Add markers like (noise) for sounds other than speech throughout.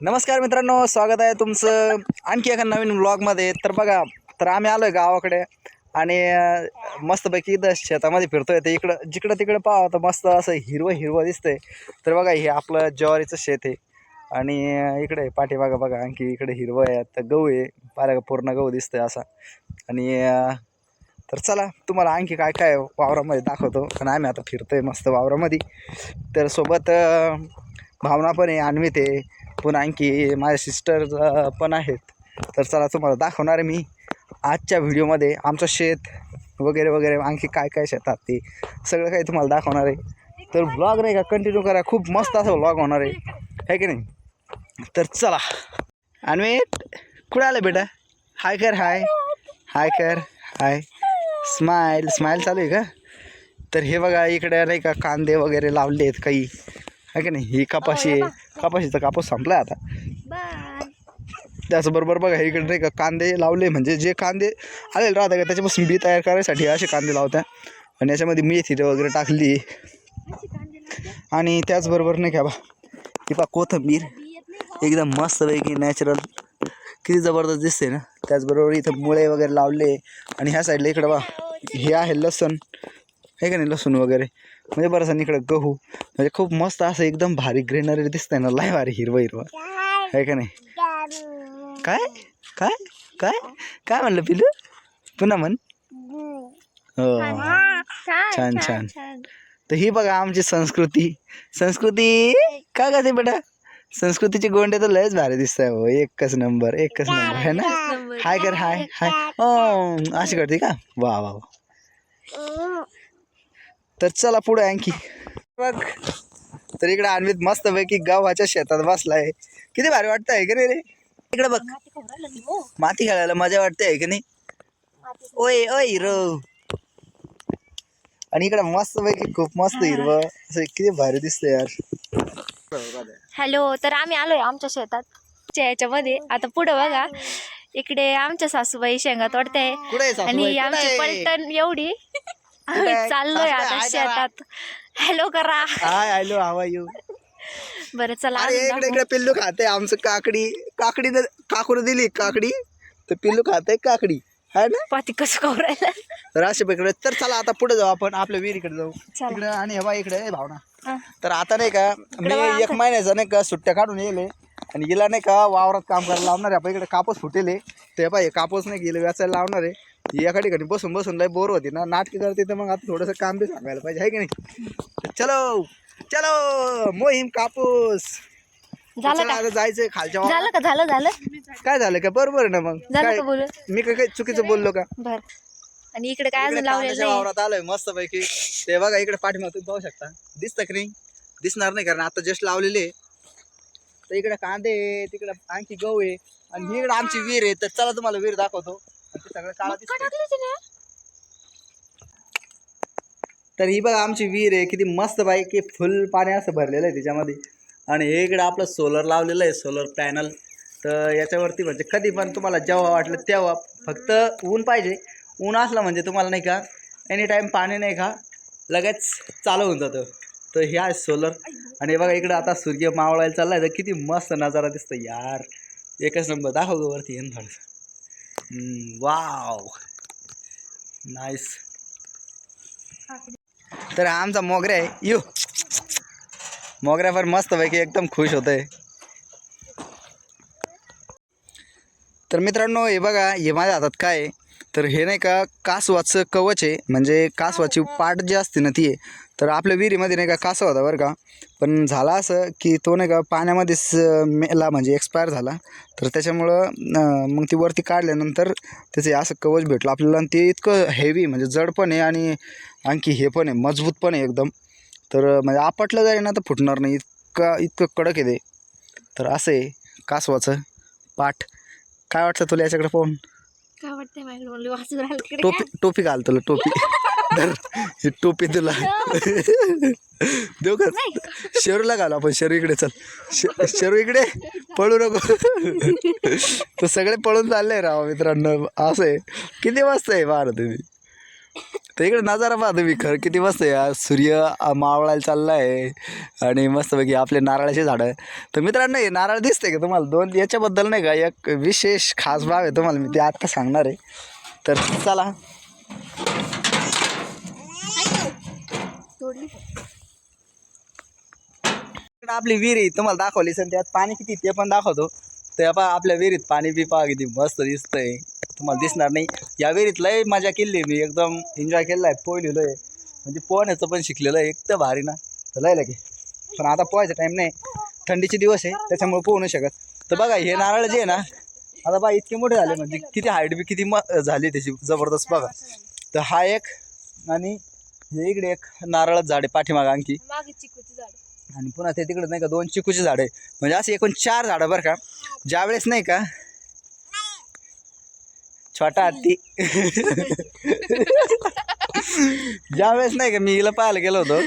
नमस्कार मित्रांनो स्वागत आहे तुमचं. आणखी एका नवीन ब्लॉगमध्ये तर बघा तर आम्ही आलो आहे गावाकडे आणि मस्तपैकी इथं शेतामध्ये फिरतोय. तर इकडं जिकडं तिकडं पाहावं तर मस्त असं हिरवं हिरवं दिसतंय. तर बघा हे आपलं ज्वारीचं शेत आहे. आणि इकडे पाठीमागं बघा आणखी इकडे हिरवं आहे. तर गहू आहे. पाहिलं पूर्ण गहू दिसतंय असा. आणि तर चला तुम्हाला आणखी काय काय वावरामध्ये दाखवतो. आणि आम्ही आता फिरतोय मस्त वावरामध्ये. तर सोबत भावना पण आहे अन्वित आहे. पुन्हा आणखी माझ्या सिस्टर पण आहेत. तर चला तुम्हाला दाखवणार आहे मी आजच्या व्हिडिओमध्ये आमचं शेत वगैरे वगैरे आणखी काय काय शेतात ते. सगळं काही तुम्हाला दाखवणार आहे. तर ब्लॉग नाही का कंटिन्यू करा. खूप मस्त असं ब्लॉग होणार आहे. है की नाही? तर चला. अन्वित कुठे आलं बेटा? हाय कर हाय हाय कर हाय स्माईल स्माईल चालू आहे का? तर हे बघा इकडे नाही का कांदे वगैरे लावले आहेत काही. आहे की नाही? ही कपाशी आहे. कपाशीचा कापूस संपला आता. त्याचबरोबर बघा इकडे नाही का कांदे लावले म्हणजे जे कांदे आलेले राहतात का त्याच्यापासून बी तयार करायसाठी असे कांदे लावतात आणि याच्यामध्ये मेथी वगैरे टाकली. आणि त्याचबरोबर नाही का बा ही पा कोथंबीर. एकदम मस्तपैकी नॅचरल किती जबरदस्त दिसते ना. त्याचबरोबर इथं मुळे वगैरे लावले. आणि ह्या साईडला इकडं बा हे आहे लसूण. हे का नाही? लसूण वगैरे. म्हणजे बरंच इकडं गहू. म्हणजे खूप मस्त असं एकदम भारी ग्रीनरी दिसतंय ना लय भारी हिरवं हिरवं. आहे का नाही? काय? काय? काय? काय म्हणलं पिलू पुन्हा म्हण. हो. छान छान. तर ही बघा आमची संस्कृती. संस्कृती काय करते बेटा? संस्कृतीचे गोंडे तर लयच भारी दिसत आहे हो. एकच नंबर एकच नंबर. है ना? हाय कर हाय हाय. ओ अशी करते का? वा वा वा. तर चला पुढे आणखी. बघ. तर इकडे अन्वित मस्तपैकी गावाच्या शेतात बसलाय. किती भारी वाटतं आहे का रे रे? इकडे बघ. माती खेळायला मजा वाटते आहे की नाही? ओय ओय हिरो आणि इकडे मस्तपैकी खूप मस्त हिरवं. असं किती भारी दिसतंय यार. हॅलो तर आम्ही आलोय आमच्या शेतात च्या याच्यामध्ये. आता पुढं बघा. इकडे आमच्या सासूबाई शेंगा सासूबाई? आणि आमची? पलटण एवढी. चाललोय आता हाय. शेतात. हॅलो करा. हाय हॅलो हवा यू बरं चला अरे इकडे. इकडे पिल्लू खाते आमचं काकडी. काकडी काकून दिली काकडी. तर पिल्लू खाते काकडी. है ना? पाती कसं खाऊ राहिलं तर चला आता पुढे जाऊ आपण. आपल्या विहिरीकडे जाऊ. इकडे आणि हवा इकडे. भावना. हा. तर आता नाही का मी एक महिन्याचा नाही का सुट्ट्या काढून येले आणि गेला नाही का वावरात काम करायला लावणार आहे. आपण इकडे कापूस फुटेले. ते पाहिजे कापूस नाही गेले व्याचायला लावणार आहे. एका ठिकाणी बसून बसून लय बोर होती ना. नाटक करते तर मग आता थोडंसं काम बी सांगायला पाहिजे आहे की नाही? चलो चलो मोहीम कापूस. झालं चला का? आता जायचंय खालच्या वावरात. झालं का? झालं झालं? काय झालं का? बरोबर आहे ना मग. झालं काय? का बोलून मी काय चुकीचं बोललो का? बर. आणि इकडे काय इकडे अजून लावलेलं कांद्याच्या नाही? वावरात आलोय मस्त पैकी ते बघा इकडे पाठीमाग तुम्ही पाहू शकता. दिसतं की नाही? दिसणार नाही कारण आता जस्ट लावलेले आहे. तर इकडे कांदे आहे, तिकडे आणखी गहू आहे. आणि इकडे आमची विहीर आहे. तर चला तुम्हाला विहीर दाखवतो. आणि ते सगळं काळा का दिसतंय. टाकली तिने? तर ही बघा आमची विहीर आहे किती मस्त की फुल पाणी असं भरलेलं आहे त्याच्यामध्ये. आणि हे इकडे आपलं सोलर लावलेलं आहे सोलर पॅनल तर याच्यावरती म्हणजे कधी पण तुम्हाला जेव्हा वाटलं तेव्हा फक्त ऊन पाहिजे. ऊन असलं म्हणजे तुम्हाला नाही का एनी टाईम पाणी नाही का लगेच चालू होऊन जातं. तर हे आहे सोलर आणि हे बघा इकडं आता सूर्य मावळायला चालला आहे तर किती मस्त नजारा दिसतो यार. एकच नंबर दाखव गं वरती येऊन थोडंसं. Mm, वाव नाईस तर आमचा मोगऱ्या आहे. यू. मोगऱ्या फार मस्त पैकी एकदम खुश होत आहे तर मित्रांनो हे बघा हे माझ्या हातात काय आहे? तर हे नाही का कासवाचं कवच आहे. म्हणजे कासवाची पाट जी असते ना ती आहे तर आपल्या विहिरीमध्ये नाही का कासव होता बरं का. पण झाला असं की तो नाही का पाण्यामध्येच मेला म्हणजे एक्सपायर झाला. तर त्याच्यामुळं मग ती वरती काढल्यानंतर त्याचे असं कवच भेटलं आपल्याला. आणि ते इतकं हेवी म्हणजे जड पण आहे आणि आणखी हे पण आहे मजबूत पण आहे एकदम. तर म्हणजे आपटलं जाईल ना तर फुटणार नाही. इतका इतकं कडक आहे ते. तर असं आहे कासवाचं पाठ काय वाटतं तुला याच्याकडे पाहून? काय वाटतंय माझ्या डोळे वाचून राहिले तिकडे टोपी टोपी घाल तुला टोपी. धर. ही टोपी तुला. (laughs) देऊ का? शेरूला घालू आपण. शेरू इकडे चल. शे- शेरू इकडे. पळू नको. (laughs) तर सगळे पळून चालले राव मित्रांनो. असं आहे. किती वाजता आहे बारा तुम्ही. तर इकडे नजारा पहा तुम्ही. खरं किती मस्त आहे यार. सूर्य मावळायला चालला आहे आणि मस्तपैकी आपले नारळाचे झाडं. तर मित्रांनो हे नारळ दिसते का तुम्हाला? दोन याच्याबद्दल नाही का एक विशेष खास भाव आहे तुम्हाला मी ते आत्ता सांगणार आहे. तर चला. आपली विहिरी तुम्हाला दाखवली सर त्यात पाणी किती ते पण दाखवतो. तर आपण आपल्या विहिरीत पाणी बी पहा किती मस्त दिसतंय. तुम्हाला दिसणार नाही. या विहिरीत लय मजा केली मी. एकदम एन्जॉय केलेला आहे पोहलेलो आहे म्हणजे पोहण्याचं पण शिकलेलं आहे. एकदम भारी ना. तर लय लगे. पण आता पोहायचा टाईम नाही. थंडीचे दिवस आहे. त्याच्यामुळे पोहू नाही शकत. तर बघा हे नारळ जे आहे ना आता बा इतके मोठे झाले म्हणजे किती हाईट बी किती म झाली त्याची जबरदस्त बघा. तर हा एक आणि हे इकडे एक नारळच झाड आहे पाठीमागं आणखी. मागे चिकूची झाड. आणि पुन्हा ते तिकडे नाही का दोन चिकूची झाडं आहे. म्हणजे असे एकूण चार झाडं बरं का. ज्यावेळेस नाही का छोटा हत्ती. ज्यावेळेस नाही का मी हिला पाहायला गेलो होतो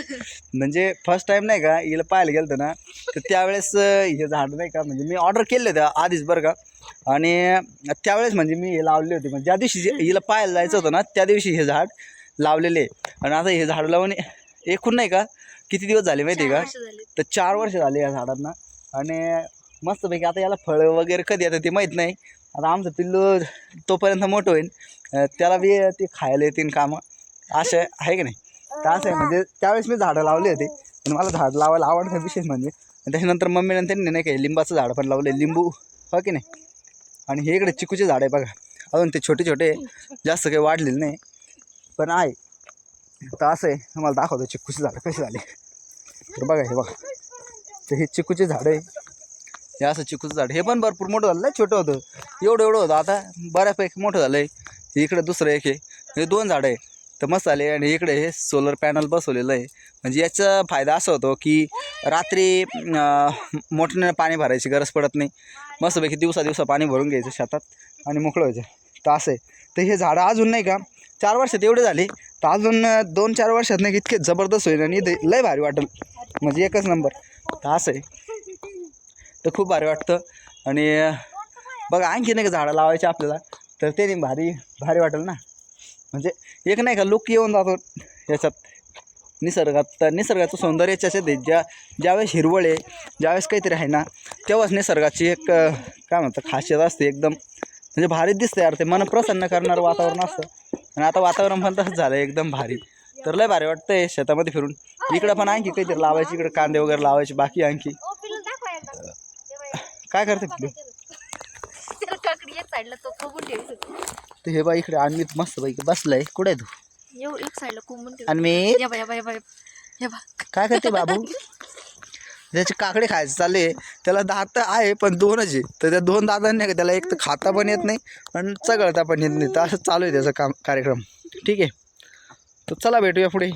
म्हणजे फर्स्ट टाइम नाही का हिला पाहायला गेलो होतो ना तर त्यावेळेस हे झाड नाही का म्हणजे मी ऑर्डर केले होते आधीच बरं का. आणि त्यावेळेस म्हणजे मी हे लावले होते. म्हणजे ज्या दिवशी जे- हिला पाहायला जायचं होतं ना त्या दिवशी हे झाड लावलेले. आणि आता हे झाड लावून एकूण नाही का किती दिवस झाले माहिती आहे का? तर चार वर्ष झाले या झाडांना. आणि मस्तपैकी आता याला फळं वगैरे कधी येतं ते माहीत नाही. आता आमचं पिल्लू तोपर्यंत मोठं होईल त्याला बी ते खायला येतील कामं. असं आहे की नाही? तर असं आहे म्हणजे त्यावेळेस मी झाडं लावले होते. आणि मला झाड लावायला आवडतं विशेष म्हणजे. आणि त्याच्यानंतर मम्मीनं त्यांनी नाही काही लिंबाचं झाड पण लावलं लिंबू हो की नाही? आणि हे इकडे चिकूचे झाड आहे बघा. अजून ते छोटे छोटे जास्त काही वाढलेले नाही. पण आहे. तर असं आहे मला दाखवतो चिकूचे झाडं कसे झाले. तर बघा हे बघा. तर हे चिकूचे झाड आहे. हे असं चिकूचं झाड. हे पण भरपूर मोठं झालं लय छोटं होतं. एवढं एवढं होतं. आता बऱ्यापैकी मोठं झालं आहे इकडे दुसरं एक आहे. हे दोन झाडं आहे. तर मस्त आले. आणि इकडे हे सोलर पॅनल बसवलेलं आहे. म्हणजे याचा फायदा असा होतो की रात्री मोठ्यानं मोठ्याने पाणी भरायची गरज पडत नाही. मस्तपैकी दिवसा दिवसा पाणी भरून घ्यायचं शेतात आणि मोकळं व्हायचं. तर असं आहे. तर हे झाडं अजून नाही का चार वर्षात एवढे झाले. तर अजून दोन चार वर्षात नाही इतके जबरदस्त होईल आणि इथे लय भारी वाटेल. म्हणजे एकच नंबर. तर असं आहे. तर खूप भारी वाटतं. आणि बघा आणखी नाही का झाडं लावायची आपल्याला. तर ते भारी भारी वाटेल ना. म्हणजे एक नाही का लुक येऊन जातो याच्यात. निसर्गात तर निसर्गाचं सौंदर्य असे आहे. ज्या ज्यावेळेस हिरवळ आहे ज्यावेळेस काहीतरी आहे ना तेव्हाच निसर्गाची एक काय म्हणतात खासियत असते एकदम. म्हणजे भारीच दिसतं यार ते मन प्रसन्न करणारं वातावरण असतं. आणि आता वातावरण पण तसंच झालं एकदम भारी. तर लय भारी वाटतंय शेतामध्ये फिरून. इकडं पण आणखी काहीतरी लावायची इकडं कांदे वगैरे लावायचे बाकी आणखी ओ पिल्लू दाखवा एकदा. तेव्हा एक- काय करते पिल्लू त्याला काकडी एक साईडला तो कोंबून ठेवत हे बा इकडे अन्वित मस्त पैकी बसलाय. कुठे आहे तू? एव एक साईडला कोंबून ठेवत. अन्वित या बा या बा या बा या बा काय करते बाबू? त्याचे काकडे खायचे चालले त्याला दात आहे पण दोनच आहे. तर त्या दोन दातांनी नाही का त्याला एक तर खाता पण येत नाही आणि चगळता पण येत नाही. तर असं चालू आहे त्याचा काम कार्यक्रम. ठीक आहे. तर चला भेटूया पुढे.